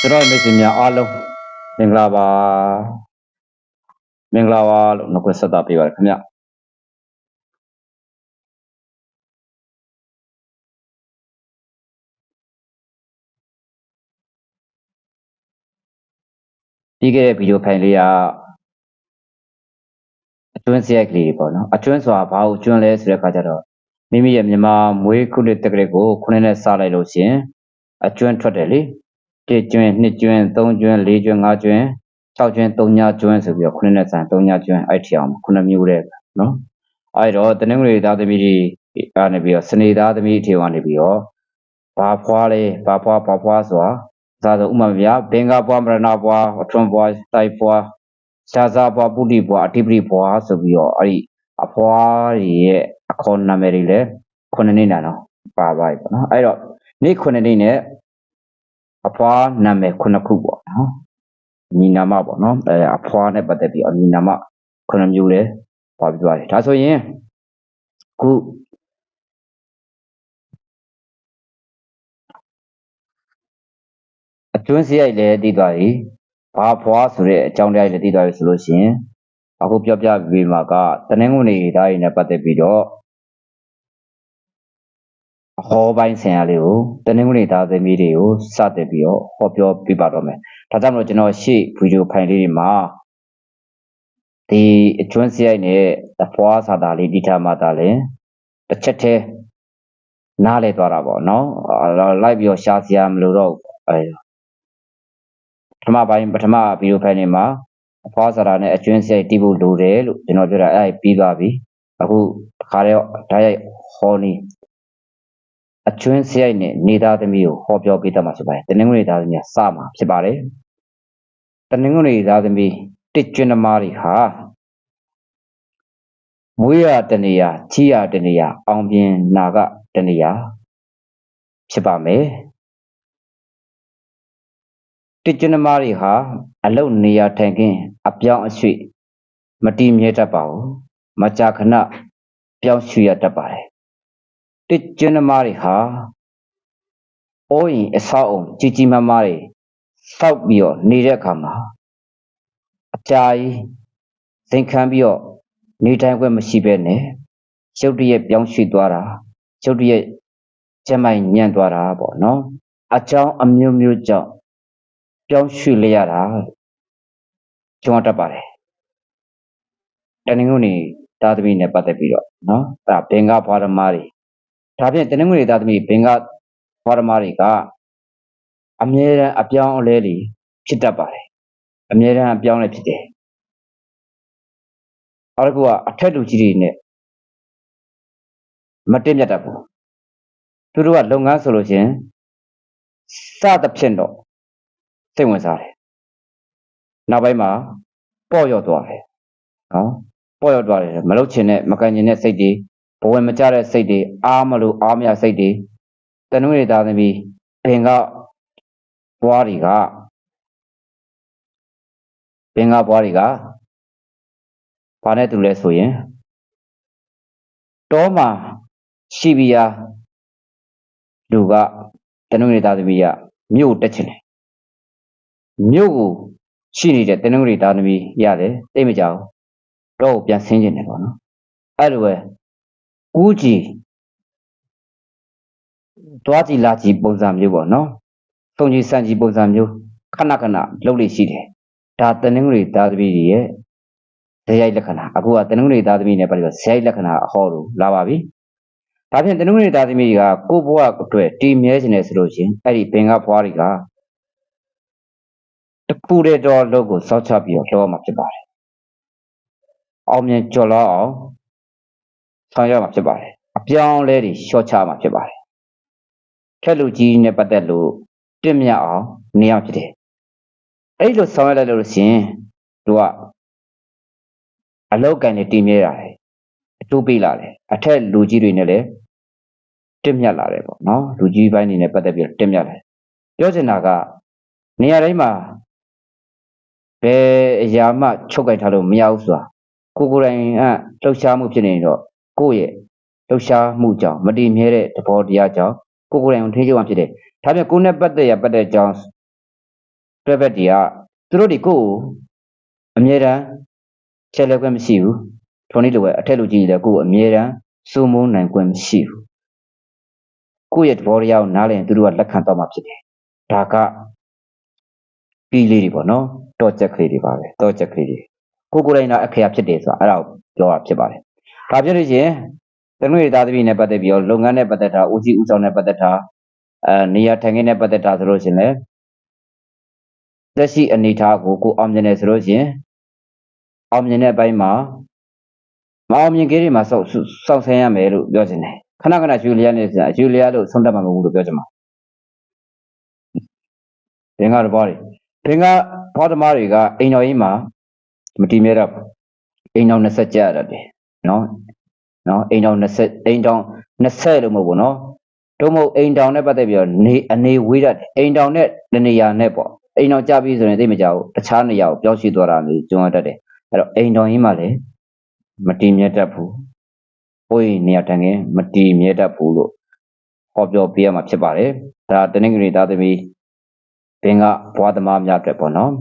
ကျွန်တော်မိတ်ဆွေများအားလုံးမင်္ဂလာပါမင်္ဂလာပါလို့နှုတ်ခွန်းဆက်တာပေးပါရခင်ဗျပြီးခဲ့တဲ့ဗီဒီယိုဖိုင်လေးကအကျွန်းစရိုက်ကလေးတွေပေါ့နော်အကျွန်းဆိုတာဘာကိုကျွန်းလဲဆိုတဲ့အခါကျတော့မိမိရဲ့မြန်မာမွေးခုနှစ်တက်ကလေးကိုခုနှစ်နဲ့စလိုက်လို့ရှရင်အကျွန်းထွက်တယ်လေ တစ်ကျွန်းနှစ်ကျွန်းသုံးကျွန်းလေးကျွန်းငါးကျွန်း6ကျွန်း3ညကျွန်းဆိုပြီးတော့ခုနှစ်နဲ့ဆန်3ညကျွန်းအဲ့ထီအောင်ခုနှစ်မျိုးတဲ့နော်အဲ့တော့တနင်္ဂနွေသားသမီးတွေကနေပြီးတော့စနေသားသမီးအထေကနေပြီးတော့ဘာဖွားလဲဘာဖွားဘာဖွားဆိုတာသာဆိုဥမာဗျာဘင်္ဂပွားမရဏပွားအထွန်းပွားတိုက်ပွားရှားစားပွားပုတိပွားအတိပတိပွားဆိုပြီးတော့အဲ့ဒီအဖွားတွေရဲ့အခေါ်နာမည်တွေလည်းခုနှစ်နှစ်နာတော့ပါပါပြီပေါ့နော်အဲ့တော့နေ့ခုနှစ်နှစ်နဲ့ အဖွားနာမည်ခုနှစ်ခုပေါ့နော်ညီနာမပေါ့နော်အဲအဖွားနဲ့ပတ်သက်ပြီးအညီနာမခုနှစ်မျိုးလဲပါပြီးသွားတယ်ဒါဆိုရင်ခုအကျွန်းစရိုက်လည်းတည်သွားပြီဘာဖွားဆိုတဲ့အကြောင်းတရားလည်းတည်သွားပြီဆိုလို့ရှိရင်အခုပြောပြပြီးမှာကတနင်္ဂနွေသားရည်နဲ့ပတ်သက်ပြီးတော့အ ဟောပိုင်းဆင်ရလေးကိုတနင်္ဂနွေသားသမီးတွေကိုစတင်ပြီးတော့ဟောပြောပြပါတော့မယ်ဒါကြောင့်မလို့ကျွန်တော်ရှေ့ဗီဒီယိုဖိုင်လေးတွေမှာဒီအကျွန်းစရိုက်နဲ့အဖွားစာသားလေးဒီထားမှသာလဲတစ်ချက်တည်းနားလဲသွားတာပေါ့နော်လိုက်ပြီးတော့ရှားစရာမလိုတော့အဲပထမပိုင်းပထမဗီဒီယိုဖိုင်တွေမှာအဖွားစာသားနဲ့အကျွန်းစရိုက်တီးဖို့လိုတယ်လို့ကျွန်တော်ပြောတာအဲပြီးသွားပြီအခုတခါတည်းဓာတ်ရိုက်ဟောနေ အကျွန်းစရိုက်နဲ့နေသားသမီးကိုဟောပြောပေးတတ်မှာဖြစ်ပါတယ်တနင်္ဂနွေသားသမီးကစမှာဖြစ်ပါတယ်တနင်္ဂနွေသားသမီးတစ်ကျွန်းသမားတွေဟာမွေးရတနေရချီရတနေရအောင်ပြင်းနာကတနေရဖြစ်ပါမယ်တစ်ကျွန်းသမားတွေဟာအလုတ်နေရထိုင်ခင်းအပြောင်းအရွှေ့မတည်မြဲတတ်ပါဘူးမကြာခဏပြောင်းရွှေ့ရတတ်ပါတယ် တစ်ကျွန်းသမားတွေဟာအိုးရင်အဆောက်အုံကြီးကြီးမားမားတွေစောက်ပြီးတော့နေတဲ့အခါမှာအကြာကြီးဇင်ခံပြီးတော့နေတိုင်းခွင့်မရှိဘဲနဲ့ရုတ်တရက်ပြောင်းရွှေ့သွားတာရုတ်တရက်ကျမ်းမိုင်ညံ့သွားတာပေါ့နော်အကြောင်းအမျိုးမျိုးကြောင့်ပြောင်းရွှေ့လိုက်ရတာကျွန်တော်တတ်ပါတယ်တနင်္ဂနွေသားသမီးနဲ့ပတ်သက်ပြီးတော့နော်အဲ့ဒါဘင်္ဂဘွားဓမ္မတွေ ဒါဖြင့်တနင်္ဂနွေသားသမီးဘင်္ဂဘွားဓမ္မတွေကအမြဲတမ်းအပြောင်းအလဲတွေဖြစ်တတ်ပါတယ်အမြဲတမ်းအပြောင်းအလဲဖြစ်တယ်နောက်တစ်ခုကအထက်လူကြီးတွေနဲ့မတင်မြတ်တတ်ဘူးသူတို့ကလုပ်ငန်းဆိုလို့ရှိရင်စသဖြင့်တော့စိတ်ဝင်စားတယ်နောက်ပိုင်းမှာပေါ့ရော့သွားတယ်နော်ပေါ့ရော့သွားတယ်မလုပ်ချင်တဲ့မကန်ချင်တဲ့စိတ်တွေ ဘဝင်မကြတဲ့စိတ်တွေအားမလို့အားမရစိတ်တွေတနုရသားသမီးဘင်ကဘွားတွေကဘင်ကဘွားတွေကဘာနဲ့တူလဲဆိုရင်တောမှာရှိပြီးရာလူကတနုရသားသမီးကမြို့တက်ချင်တယ်မြို့ကိုရှိနေတဲ့တနင်္ဂနွေသားသမီးရတယ်သိမကြောက်တော့ကိုပြန်ဆင်းကျင်တယ်ပေါ့နော်အဲ့လိုပဲ ဦးကြီးတွားကြည့်လာကြည့်ပုံစံမျိုးပေါ့နော်သုံးကြီးစံကြီးပုံစံမျိုးခဏခဏလှုပ်လို့ရှိတယ်ဒါတနင်္ဂနွေသားသမီးတွေရဲ့ဇယိုက်လက္ခဏာအခုကတနင်္ဂနွေသားသမီးနဲ့ပတ်သက်ပြီးဇယိုက်လက္ခဏာအဟောလို့လာပါပြီဒါဖြင့်တနင်္ဂနွေသားသမီးတွေကကိုယ့်ဘဝအတွက်တည်မြဲခြင်းနဲ့ဆိုလို့ချင်းအဲ့ဒီဘင်္ဂဘွားတွေကတပူတဲ့တော်လို့ကိုစောက်ချပြီးတော့လှောမှာဖြစ်ပါတယ်အောင်မြင်ကြော်လောက်အောင် ဆောင်ရမှာဖြစ်ပါတယ်အပြောင်းလဲတွေရှော့ချမှာဖြစ်ပါတယ်ခက်လူကြီးနဲ့ပတ်သက်လို့တင့်မြတ်အောင်နေအောင်ဖြစ်တယ်အဲ့လိုဆောင်ရလိုက်လို့ရှင်သူကအလောက်ကန်နေတည်မြဲလာတယ်အတူပေးလာတယ်အထက်လူကြီးတွေနဲ့လည်းတင့်မြတ်လာတယ်ပေါ့နော်လူကြီးပိုင်းတွေနဲ့ပတ်သက်ပြီးတင့်မြတ်လာတယ်ပြောချင်တာကနေရာတိုင်းမှာဘယ်အရာမှချုပ်ကြိုက်ထားလို့မရဘူးဆိုတာကိုကိုယ်တိုင်ကလှုပ်ရှားမှုဖြစ်နေတော့ ကိုယ့်ရဲ့လှုပ်ရှားမှုကြောင့်မတည်မြဲတဲ့သဘောတရားကြောင့်ကိုကိုယ်တိုင်ထိချုပ်မှဖြစ်တယ်။ဒါပြန်ကိုယ်နဲ့ပတ်သက်ရပတ်သက်ကြောင်းတွဲဘက်တွေကသူတို့တွေကိုယ်ကိုအမြဲတမ်းချက်လက်ခွင့်မရှိဘူးထုံနည်းလိုပဲအထက်လူကြီးတွေလည်းကိုယ်ကိုအမြဲတမ်းစိုးမိုးနိုင်ခွင့်မရှိဘူးကိုယ့်ရဲ့သဘောတရားကိုနားလည်ရင်သူတို့ကလက်ခံတော့မှဖြစ်တယ်ဒါကပြီးလေးတွေပေါ့နော်တော့ချက်ကလေးတွေပါပဲတော့ချက်ကလေးတွေကိုကိုယ်ကိုယ်တိုင်တော့အခရာဖြစ်တယ်ဆိုတာအဲ့ဒါကိုပြောတာဖြစ်ပါတယ် ဒါပြလို့ရှိရင်တနွေသားသမီးနဲ့ပတ်သက်ပြီးတော့လုပ်ငန်းနဲ့ပတ်သက်တာဦးစီးဦးဆောင်နဲ့ပတ်သက်တာအဲနေရာထိုင်ခင်းနဲ့ပတ်သက်တာဆိုလို့ရှိရင်လည်းသက်ရှိအနေအထားကိုကိုအောင်မြင်တယ်ဆိုလို့ရှိရင်အောင်မြင်တဲ့အပိုင်းမှာမအောင်မြင်ကြီးတွေမှာစောက်စောက်ဆင်းရမယ်လို့ပြောချင်တယ်ခဏခဏဂျူလီယာနဲ့ဆိုတာဂျူလီယာလို့ဆုံးတတ်မှာမဟုတ်ဘူးလို့ပြောချင်ပါဘင်္ဂတော့ဘာတွေဘင်္ဂဘောဓမားတွေကအိမ်တော်ကြီးမှာမတည်မြဲတော့ဘူးအိမ်တော်20ကျရတယ် နော်နော်အိမ်တော်20အိမ်တော်20လို့မဟုတ်ဘူးနော်တို့မဟုတ်အိမ်တောင်နဲ့ပတ်သက်ပြီးတော့နေအနေဝေးတတ်တယ်အိမ်တောင်နဲ့တနေရာနဲ့ပေါ့အိမ်တောင်ကြပြီဆိုရင်သိမကြဘူးတခြားနေရာကိုပြောင်းရွှေ့သွားတာမျိုးကျွမ်းတတ်တယ်အဲ့တော့အိမ်တောင်ကြီးမှလည်းမတည်မြဲတတ်ဘူးဟိုနေရာတန်ငယ်မတည်မြဲတတ်ဘူးလို့ဟောပြောပြရမှာဖြစ်ပါတယ်ဒါတနင်္ဂနွေသားသမီးဘင်ကဘွားသမားများအတွက်ပေါ့နော်